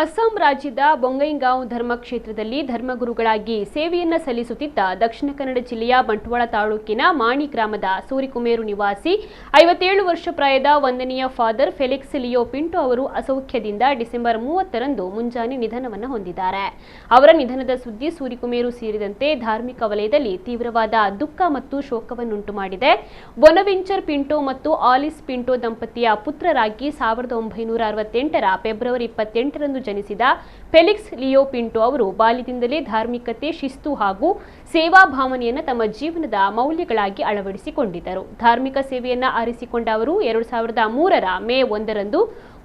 ಅಸ್ಸಾಂ ರಾಜ್ಯದ ಬೊಂಗೈಗಾಂವ್ ಧರ್ಮಕ್ಷೇತ್ರದಲ್ಲಿ ಧರ್ಮಗುರುಗಳಾಗಿ ಸೇವೆಯನ್ನು ಸಲ್ಲಿಸುತ್ತಿದ್ದ ದಕ್ಷಿಣ ಕನ್ನಡ ಜಿಲ್ಲೆಯ ಬಂಟ್ವಾಳ ತಾಲೂಕಿನ ಮಾಣಿ ಗ್ರಾಮದ ಸೂರಿಕುಮೇರು ನಿವಾಸಿ, ಐವತ್ತೇಳು ವರ್ಷ ಪ್ರಾಯದ ವಂದನೀಯ ಫಾದರ್ ಫೆಲಿಕ್ಸ್ ಲಿಯೋ ಪಿಂಟೋ ಅವರು ಅಸೌಖ್ಯದಿಂದ ಡಿಸೆಂಬರ್ ಮೂವತ್ತರಂದು ಮುಂಜಾನೆ ನಿಧನವನ್ನು ಹೊಂದಿದ್ದಾರೆ. ಅವರ ನಿಧನದ ಸುದ್ದಿ ಸೂರಿಕುಮೇರು ಸೇರಿದಂತೆ ಧಾರ್ಮಿಕ ವಲಯದಲ್ಲಿ ತೀವ್ರವಾದ ದುಃಖ ಮತ್ತು ಶೋಕವನ್ನುಂಟು ಮಾಡಿದೆ. ಬೊನವೆಂಚರ್ ಪಿಂಟೋ ಮತ್ತು ಆಲಿಸ್ ಪಿಂಟೋ ದಂಪತಿಯ ಪುತ್ರರಾಗಿ ಸಾವಿರದ ಒಂಬೈನೂರ ಅರವತ್ತೆಂಟರ ಫೆಬ್ರವರಿ ಇಪ್ಪತ್ತೆಂಟರಂದು ಜನಿಸಿದ ಫೆಲಿಕ್ಸ್ ಲಿಯೋ ಪಿಂಟೋ ಅವರು ಬಾಲ್ಯದಿಂದಲೇ ಧಾರ್ಮಿಕತೆ, ಶಿಸ್ತು ಹಾಗೂ ಸೇವಾ ಭಾವನೆಯನ್ನು ತಮ್ಮ ಜೀವನದ ಮೌಲ್ಯಗಳಾಗಿ ಅಳವಡಿಸಿಕೊಂಡಿದ್ದರು. ಧಾರ್ಮಿಕ ಸೇವೆಯನ್ನ ಆರಿಸಿಕೊಂಡ ಅವರು ಎರಡು ಸಾವಿರದ ಮೂರರ ಮೇ ಒಂದರಂದು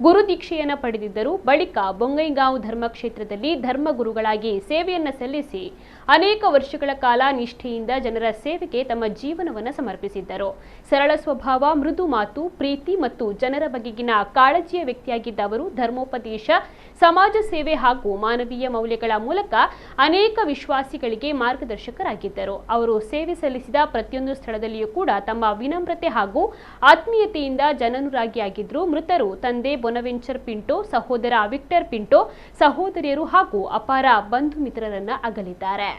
ಗುರು ದೀಕ್ಷೆಯನ್ನು ಪಡೆದಿದ್ದರು. ಬಳಿಕ ಬೊಂಗೈಗಾಂವ್ ಧರ್ಮಕ್ಷೇತ್ರದಲ್ಲಿ ಧರ್ಮಗುರುಗಳಾಗಿ ಸೇವೆಯನ್ನ ಸಲ್ಲಿಸಿ ಅನೇಕ ವರ್ಷಗಳ ಕಾಲ ನಿಷ್ಠೆಯಿಂದ ಜನರ ಸೇವೆಗೆ ತಮ್ಮ ಜೀವನವನ್ನು ಸಮರ್ಪಿಸಿದ್ದರು. ಸರಳ ಸ್ವಭಾವ, ಮೃದು ಮಾತು, ಪ್ರೀತಿ ಮತ್ತು ಜನರ ಬಗೆಗಿನ ಕಾಳಜಿಯ ವ್ಯಕ್ತಿಯಾಗಿದ್ದ ಅವರು ಧರ್ಮೋಪದೇಶ ಸಮಾಜ ಸೇವೆ ಹಾಗೂ ಮಾನವೀಯ ಮೌಲ್ಯಗಳ ಮೂಲಕ ಅನೇಕ ವಿಶ್ವಾಸಿಗಳಿಗೆ ಮಾರ್ಗದರ್ಶಕರಾಗಿದ್ದರು. ಅವರು ಸೇವೆ ಸಲ್ಲಿಸಿದ ಪ್ರತಿಯೊಂದು ಸ್ಥಳದಲ್ಲಿಯೂ ಕೂಡ ತಮ್ಮ ವಿನಮ್ರತೆ ಹಾಗೂ ಆತ್ಮೀಯತೆಯಿಂದ ಜನನುರಾಗಿಯಾಗಿದ್ದರು. ಮೃತರು ತಂದೆ ಬೊನವೆಂಚರ್ ಪಿಂಟೋ, ಸಹೋದರ ವಿಕ್ಟರ್ ಪಿಂಟೋ, ಸಹೋದರಿಯರು ಹಾಗೂ ಅಪಾರ ಬಂಧು ಮಿತ್ರರನ್ನ ಅಗಲಿದ್ದಾರೆ.